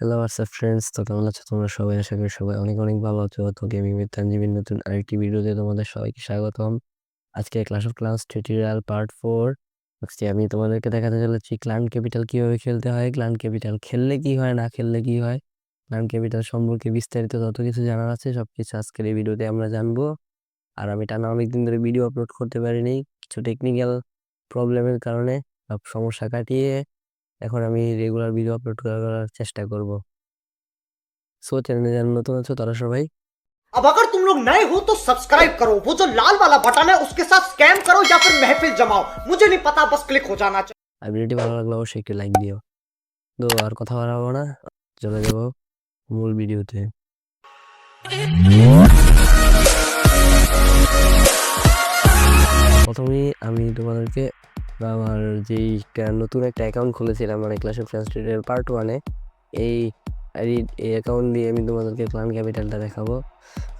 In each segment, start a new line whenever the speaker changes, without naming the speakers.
Hello WhatsApp friends তো কেমন আছো তোমরা সবাই? আশা করি সবাই অনেক অনেক ভালো আছো। তো গেমিং উইথ তানজিমের নতুন আরেকটি ভিডিওতে তোমাদের সবাইকে স্বাগতম। আজকে clash of clans tutorial part four আজকে আমি তোমাদেরকে দেখাতে চলেছি ক্লান ক্যাপিটাল কীভাবে খেলতে হয় ক্লান ক্যাপিটাল খেললে কি হয়, না খেললে কি হয়। ক্লান ক্যাপিটাল সম্পর্কে বিস্তারিত যত কিছু জানার আছে সব কিছু আজকের এই ভিডিওতে আমরা জানব। আর আমি টানা অনেকদিন ধরে ভিডিও আপলোড করতে পারিনি। কিছু টেকনিক্যাল প্রবলেমের কারণে সব সমস্যা কাটিয়ে এখন আমি রেগুলার ভিডিও আপলোড করার চেষ্টা করব সো চ্যানেলে যারা নতুন আছো তারা সবাই
अब अगर तुम लोग नए हो तो सब्सक्राइब करो वो जो लाल वाला बटन है उसके साथ स्कैम करो या फिर महफिल जमाओ मुझे नहीं पता बस क्लिक हो जाना चाहिए
আর ভিডিওটি ভালো লাগলে অবশ্যই একটি লাইক দিও তো আর কথা বাড়াবো না চলে যাব মূল ভিডিওতে প্রথমেই আমি তোমাদেরকে আমার যেই নতুন একটা অ্যাকাউন্ট খুলেছিলাম মানে ক্লাস অফ ট্রান্সলেটের পার্ট ওয়ানে এই এই- অ্যাকাউন্ট দিয়ে আমি তোমাদেরকে ক্লান ক্যাপিটালটা দেখাবো।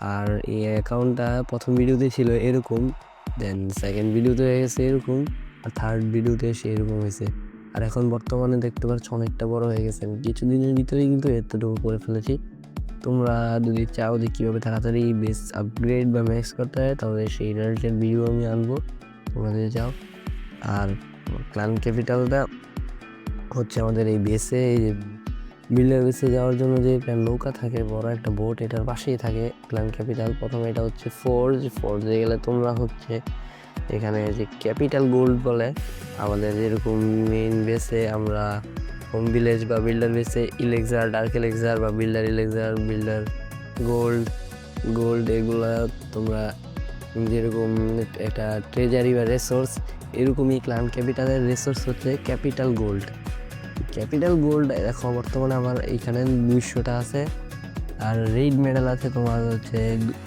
আর এই অ্যাকাউন্টটা প্রথম ভিডিওতে ছিল এরকম দেন সেকেন্ড ভিডিওতে হয়ে গেছে এরকম, আর থার্ড ভিডিওতে এসে এরকম হয়েছে। আর এখন বর্তমানে দেখতে পাচ্ছ অনেকটা বড় হয়ে গেছে। আমি কিছুদিনের ভিতরেই কিন্তু এতটুকু করে ফেলেছি। তোমরা যদি চাও যে কীভাবে তাড়াতাড়ি বেস আপগ্রেড বা ম্যাক্স করতে হয়, তাহলে সেই রিলেটেড ভিডিও আমি আনব। তোমরা যদি চাও। আর ক্লান ক্যাপিটালটা হচ্ছে আমাদের এই বেসে এই যে বিল্ডার বেসে যাওয়ার জন্য যে একটা নৌকা থাকে, বড় একটা বোট এটার পাশেই থাকে ক্লান ক্যাপিটাল প্রথমে এটা হচ্ছে ফোর্জ ফোর্জে গেলে তোমরা হচ্ছে এখানে যে ক্যাপিটাল গোল্ড বলে, আমাদের যেরকম মেইন বেসে আমরা হোম ভিলেজ বা বিল্ডার বেসে ইলেক্সার ডার্ক ইলেক্সার বা builder elixir builder gold gold এগুলো তোমরা যেরকম একটা ট্রেজারি বা রিসোর্স এরকমই ক্লান ক্যাপিটালের রিসোর্স হচ্ছে ক্যাপিটাল গোল্ড ক্যাপিটাল গোল্ড দেখো, বর্তমানে আমার এইখানে দুইশোটা আছে, আর রেড মেডেল আছে তোমার হচ্ছে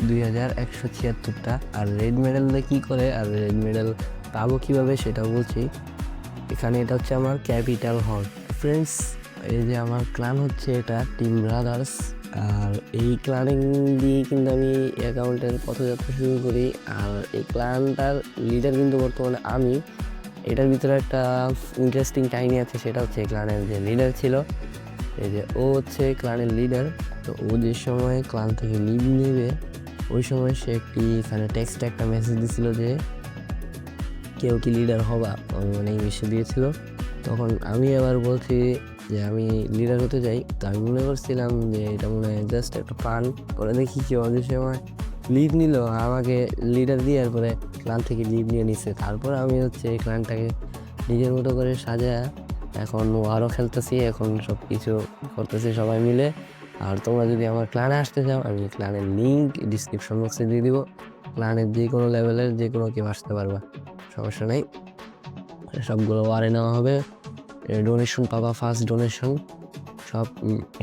দুই হাজার একশো ছিয়াত্তরটা। আর রেড মেডেলে কী করে, আর রেড মেডেল পাবো কীভাবে সেটাও বলছি। এখানে এটা হচ্ছে আমার ক্যাপিটাল হল ফ্রেন্ডস এই যে আমার ক্লান হচ্ছে এটা টিম ব্রাদার্স আর এই ক্লানিং দিয়ে কিন্তু আমি অ্যাকাউন্টের পথযাত্রা শুরু করি। আর এই ক্লানটার লিডার কিন্তু বর্তমানে আমি। এটার ভিতরে একটা ইন্টারেস্টিং কাহিনী আছে, সেটা হচ্ছে ক্লানের যে লিডার ছিল, এই যে ও হচ্ছে ক্লানের লিডার তো ও যে সময় ক্লান থেকে লিভ নেবে, ওই সময় সে একটি এখানে টেক্সটে একটা মেসেজ দিছিল যে, কেউ কি লিডার হবা? মানে ইংলিশে দিয়েছিল। তখন আমি আবার বলছি যে আমি লিডার হতে চাই তো আমি মনে করছিলাম যে এটা মনে হয় জাস্ট একটা ফান করে দেখি কি অনেক সময় লিভ নিল, আমাকে লিডার দিয়ে পরে ক্লান থেকে লিভ নিয়ে নিচ্ছে তারপর আমি হচ্ছে এই ক্লানটাকে নিজের মতো করে সাজা এখন আরও খেলতেছি, এখন সব কিছু করতেছি সবাই মিলে। আর তোমরা যদি আমার ক্লানে আসতে চাও, আমি ক্লানের লিঙ্ক ডিসক্রিপশন বক্সে দিয়ে দিব। ক্লানের যে কোনো লেভেলের যে কোনো কেউ আসতে পারবা, সমস্যা নেই। সবগুলো ওয়ারে নেওয়া হবে। ডোনেশন পাবা ফার্স্ট ডোনেশন সব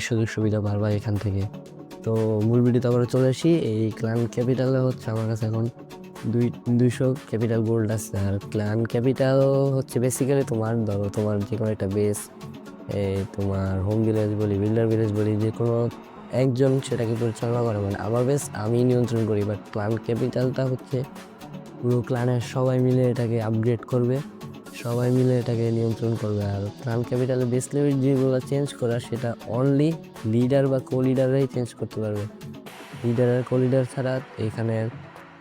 সুযোগ সুবিধা পারবা এখান থেকে। তো মূল ভিডিওতে আবার চলে আসি, এই ক্লান ক্যাপিটালে হচ্ছে আমার কাছে এখন দুই, দুইশো ক্যাপিটাল গোল্ড আছে। আর ক্লান ক্যাপিটাল হচ্ছে বেসিক্যালি তোমার, ধরো তোমার যে কোনো একটা বেস তোমার হোম ভিলেজ বলি বিল্ডার ভিলেজ বলি যে কোনো একজন সেটাকে পরিচালনা করে। মানে আমার বেস আমি নিয়ন্ত্রণ করি বাট ক্লান ক্যাপিটালটা হচ্ছে পুরো ক্লানের সবাই মিলে এটাকে আপগ্রেড করবে। সবাই মিলে এটাকে নিয়ন্ত্রণ করবে আর ক্লান ক্যাপিটালে বেস লেভেল যেগুলো চেঞ্জ করা, সেটা অনলি লিডার বা কো লিডাররাই চেঞ্জ করতে পারবে। লিডার আর কো লিডার ছাড়া এখানে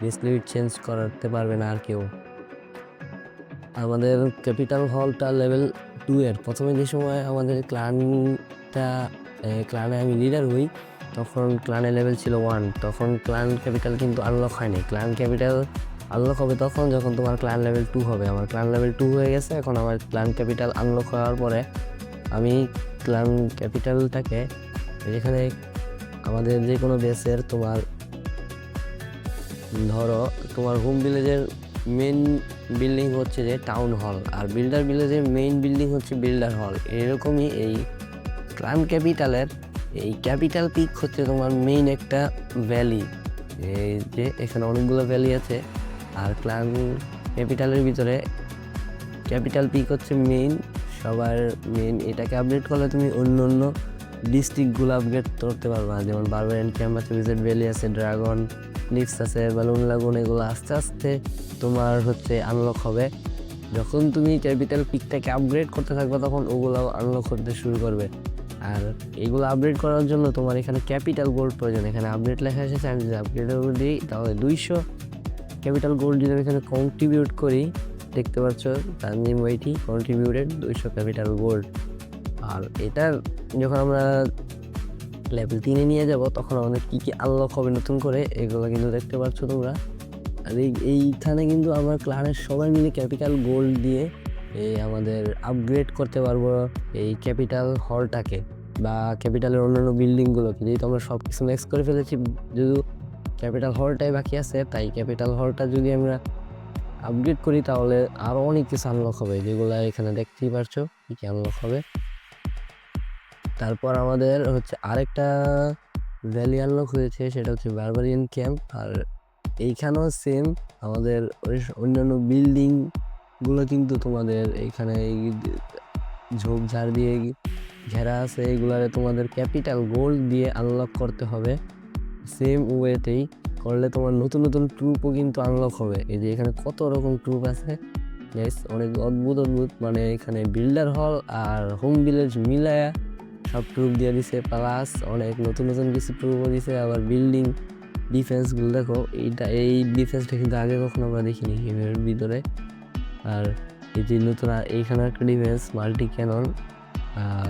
বেস লেভেল চেঞ্জ করাতে পারবে না আর কেউ। আমাদের ক্যাপিটাল হলটা লেভেল টু এর। প্রথমে যে সময় আমাদের ক্লানটা ক্লানে আমি লিডার হই, তখন ক্লানের লেভেল ছিল ওয়ান তখন ক্লান ক্যাপিটাল কিন্তু আনলক হয়নি। ক্লান ক্যাপিটাল আনলক হবে তখন যখন তোমার ক্লান লেভেল টু হবে। আমার ক্লান লেভেল টু হয়ে গেছে, এখন আমার ক্লান ক্যাপিটাল আনলক হওয়ার পরে আমি ক্লান ক্যাপিটালটাকে যেখানে আমাদের যে কোনো বেসের তোমার, ধরো তোমার হোম ভিলেজের মেন বিল্ডিং হচ্ছে যে টাউন হল আর বিল্ডার ভিলেজের মেইন বিল্ডিং হচ্ছে বিল্ডার হল এরকমই এই ক্লান ক্যাপিটালের এই ক্যাপিটাল পিক হচ্ছে তোমার মেইন একটা ভ্যালি এই যে এখানে অনেকগুলো ভ্যালি আছে। আর ক্লান ক্যাপিটালের ভিতরে ক্যাপিটাল পিক হচ্ছে মেইন সবার মেইন এটাকে আপডেট করলে তুমি অন্য অন্য ডিস্ট্রিক্টগুলো আপগ্রেড করতে পারবা। যেমন বারবারিয়ান ক্যাম্প আছে ভিজিট ভ্যালি আছে ড্রাগন লিপস আছে বালুন লাগুন এগুলো আস্তে আস্তে তোমার হচ্ছে আনলক হবে। যখন তুমি ক্যাপিটাল পিকটাকে আপগ্রেড করতে থাকবে, তখন ওগুলো আনলক করতে শুরু করবে। আর এগুলো আপডেট করার জন্য তোমার এখানে ক্যাপিটাল গোল্ড প্রয়োজন। এখানে আপডেট লেখা এসেছে, আমি যদি আপডেট দিই, তাহলে দুইশো ক্যাপিটাল গোল্ড যদি আমি এখানে কন্ট্রিবিউট করি, দেখতে পাচ্ছ তানজিম ওয়াইটি কন্ট্রিবিউটেড দুইশো ক্যাপিটাল গোল্ড আর এটার যখন আমরা লেভেল তিনে নিয়ে যাব, তখন আমাদের কী কী আনলক হবে নতুন করে, এগুলো কিন্তু দেখতে পাচ্ছ তোমরা। আর এই, এইখানে কিন্তু আমরা ক্লানের সবাই মিলে ক্যাপিটাল গোল্ড দিয়ে এই আমাদের আপগ্রেড করতে পারব এই ক্যাপিটাল হলটাকে বা ক্যাপিটালের অন্যান্য বিল্ডিংগুলোকে যেহেতু আমরা সব কিছু ম্যাক্স করে ফেলেছি যদি ক্যাপিটাল হলটাই বাকি আছে, তাই ক্যাপিটাল হলটা যদি আমরা আপগ্রেড করি, তাহলে আরও অনেক কিছু আনলক হবে। যেগুলো এখানে দেখতেই পারছ, কী কী আনলক হবে। তারপর আমাদের হচ্ছে আরেকটা ভ্যালি আনলক হয়েছে, সেটা হচ্ছে বারবারিয়ান ক্যাম্প আর এইখানেও সেম আমাদের অন্যান্য বিল্ডিংগুলো কিন্তু তোমাদের এইখানে এই ঝোপঝাড় দিয়ে ঘেরা আছে, এগুলারে তোমাদের ক্যাপিটাল গোল্ড দিয়ে আনলক করতে হবে। সেম ওয়েতেই করলে তোমার নতুন নতুন ট্রুপও কিন্তু আনলক হবে। এই যে এখানে কত রকম ট্রুপ আছে। Yes, অনেক অদ্ভুত অদ্ভুত। মানে এখানে বিল্ডার হল আর হোম ভিলেজ মিলায়া সব ট্রুপ দিয়ে দিছে। প্লাস অনেক নতুন নতুন কিছু ট্রুপও দিছে। আবার বিল্ডিং ডিফেন্সগুলো দেখো এইটা এই ডিফেন্সটা কিন্তু আগে কখনো আমরা দেখিনি গেমের ভিতরে। আর এই যে নতুন এইখানে একটা ডিফেন্স মাল্টি ক্যানন আর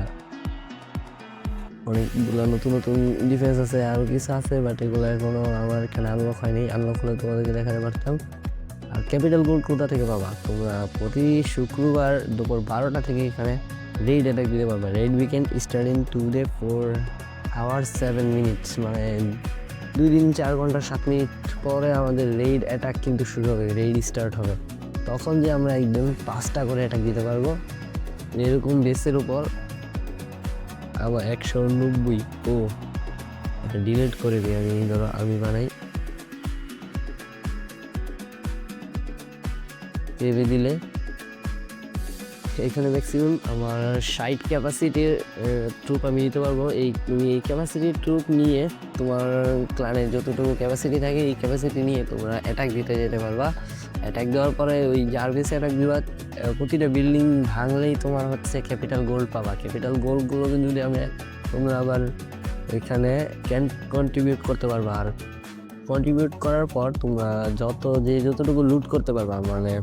অনেকগুলো নতুন নতুন ডিফেন্স আছে আরও কিছু আছে বাট এগুলো এখনও আমার এখানে আনলক হয়নি। আনলক হলে তোমাদেরকে দেখাতে পারতাম। আর ক্যাপিটাল গোল্ড কোথা থেকে পাবা? তোমরা প্রতি শুক্রবার দুপুর বারোটা থেকে এখানে রেড অ্যাটাক দিতে পারবে। Raid weekend starting two day four hour seven minutes মানে দুই দিন, চার ঘণ্টা, সাত মিনিট পরে আমাদের রেড অ্যাটাক কিন্তু শুরু হবে রেড স্টার্ট হবে। তখন যে আমরা একদম পাঁচটা করে অ্যাটাক দিতে পারব। এরকম বেসের উপর আবার একশো নব্বই। ও ডিলিট করে দিই আমি, ধরো আমি বানাই। ভেবে দিলে। এখানে ম্যাক্সিমাম আমার ষাট ক্যাপাসিটির ট্রুপ আমি দিতে পারব। এই, তুমি এই ক্যাপাসিটির ট্রুপ নিয়ে তোমার ক্লানের যতটুকু ক্যাপাসিটি থাকে, এই ক্যাপাসিটি নিয়ে তোমরা অ্যাটাক দিতে যেতে পারবা। অ্যাটাক দেওয়ার পরে ওই জার্ভিস অ্যাটাক দেওয়ার প্রতিটা বিল্ডিং ভাঙলেই তোমার হচ্ছে ক্যাপিটাল গোল্ড পাবা। ক্যাপিটাল গোল্ডগুলোকে যদি আমি তোমরা আবার এখানে ক্যান কন্ট্রিবিউট করতে পারবা। আর কন্ট্রিবিউট করার পর তোমরা যত যে যতটুকু লুট করতে পারবা মানে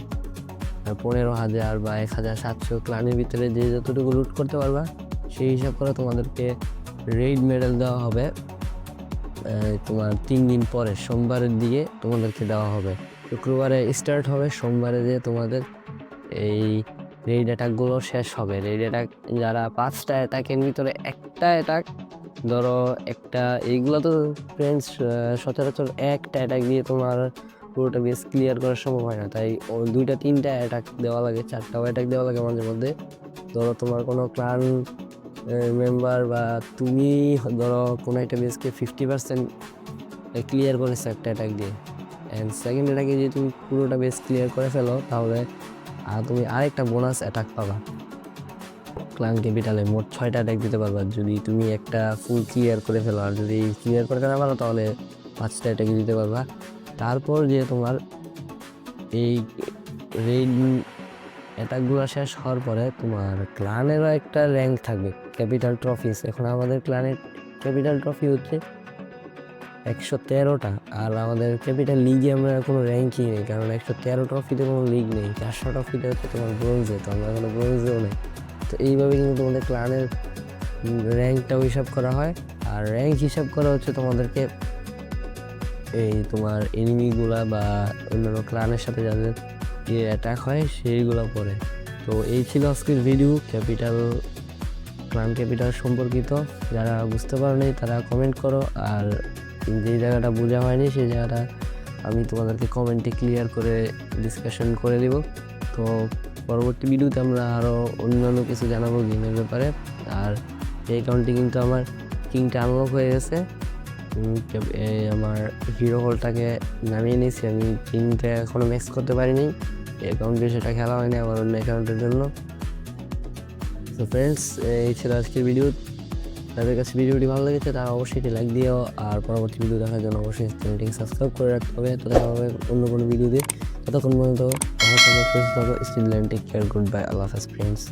পনেরো হাজার বা এক হাজার সাতশো ক্লানের ভিতরে যে যতটুকু লুট করতে পারবা, সেই হিসাব করে তোমাদেরকে রেড মেডেল দেওয়া হবে তোমার তিন দিন পরে, সোমবারের দিকে তোমাদেরকে দেওয়া হবে। শুক্রবারে স্টার্ট হবে, সোমবারে যে তোমাদের এই রেড অ্যাটাকগুলো শেষ হবে। রেড অ্যাটাক যারা পাঁচটা অ্যাটাকের ভিতরে একটা অ্যাটাক ধরো একটা এইগুলো তো ফ্রেন্ডস সচরাচর একটা অ্যাটাক দিয়ে তোমার পুরোটা বেস ক্লিয়ার করা সম্ভব হয় না। তাই দুইটা, তিনটা অ্যাটাক দেওয়া লাগে, চারটাও অ্যাটাক দেওয়া লাগে মাঝে মধ্যে। ধরো তোমার কোনো ক্লান মেম্বার বা তুমি ধরো কোনো একটা বেসকে ফিফটি পার্সেন্ট ক্লিয়ার করেছ একটা অ্যাটাক দিয়ে। অ্যান্ড সেকেন্ড অ্যাটাকে যদি তুমি পুরোটা বেস ক্লিয়ার করে ফেলো, তাহলে আর তুমি আরেকটা বোনাস অ্যাটাক পাবা। ক্লান ক্যাপিটালে মোট ছয়টা অ্যাটাক দিতে পারবা। যদি তুমি একটা ফুল ক্লিয়ার করে ফেলো, আর যদি ক্লিয়ার করতে না পারো, তাহলে পাঁচটা অ্যাটাক দিতে পারবা। তারপর যে তোমার এই রেড অ্যাটাকগুলো শেষ হওয়ার পরে তোমার ক্লানেরও একটা র্যাঙ্ক থাকবে। ক্যাপিটাল ট্রফিস এখন আমাদের ক্লানের ক্যাপিটাল ট্রফি হচ্ছে একশো তেরোটা। আর আমাদের ক্যাপিটাল লিগে আমরা কোনো র্যাঙ্কই নেই, কারণ একশো তেরো ট্রফিতে কোনো লিগ নেই, চারশো ট্রফিতে হচ্ছে তোমার ব্রোঞ্জে তো আমরা কোনো ব্রোঞ্জেও নেই। তো এইভাবে কিন্তু তোমাদের ক্লানের র্যাঙ্কটাও হিসাব করা হয়, আর র্যাঙ্ক হিসাব করা হচ্ছে তোমাদেরকে এই তোমার এনিমিগুলা বা অন্যান্য ক্লানের সাথে যাদের অ্যাটাক হয় সেইগুলো পরে তো এই ছিল আজকের ভিডিও ক্যাপিটাল ক্লান ক্যাপিটাল সম্পর্কিত। যারা বুঝতে পারোনি তারা কমেন্ট করো, আর যে জায়গাটা বোঝা হয়নি, সেই জায়গাটা আমি তোমাদেরকে কমেন্টে ক্লিয়ার করে ডিসকাশন করে দিব তো পরবর্তী ভিডিওতে আমরা আরও অন্যান্য কিছু জানাব গেমের ব্যাপারে। আর এই অ্যাকাউন্টটি কিন্তু আমার কিংটা আনলক হয়ে গেছে। আমার হিরো হলটাকে নামিয়ে নিয়েছি। আমি কিংটা এখনও ম্যাক্স করতে পারিনি। অ্যাকাউন্টে সেটা খেলা হয়নি আমার অন্য অ্যাকাউন্টের জন্য। তো ফ্রেন্ডস এই ছিল আজকের ভিডিও তাদের কাছে ভিডিওটি ভালো লেগেছে, তারা অবশ্যই এটি লাইক দিও। আর পরবর্তী ভিডিও দেখার জন্য অবশ্যই চ্যানেলটিকে সাবস্ক্রাইব করে রাখতে হবে। তো দেখা হবে অন্য কোনো ভিডিও দিয়ে ততক্ষণ পর্যন্ত, ভালো থাকবে সুস্থ থাকো still take care good bye আল্লাহ হাফেজ ফ্রেন্ডস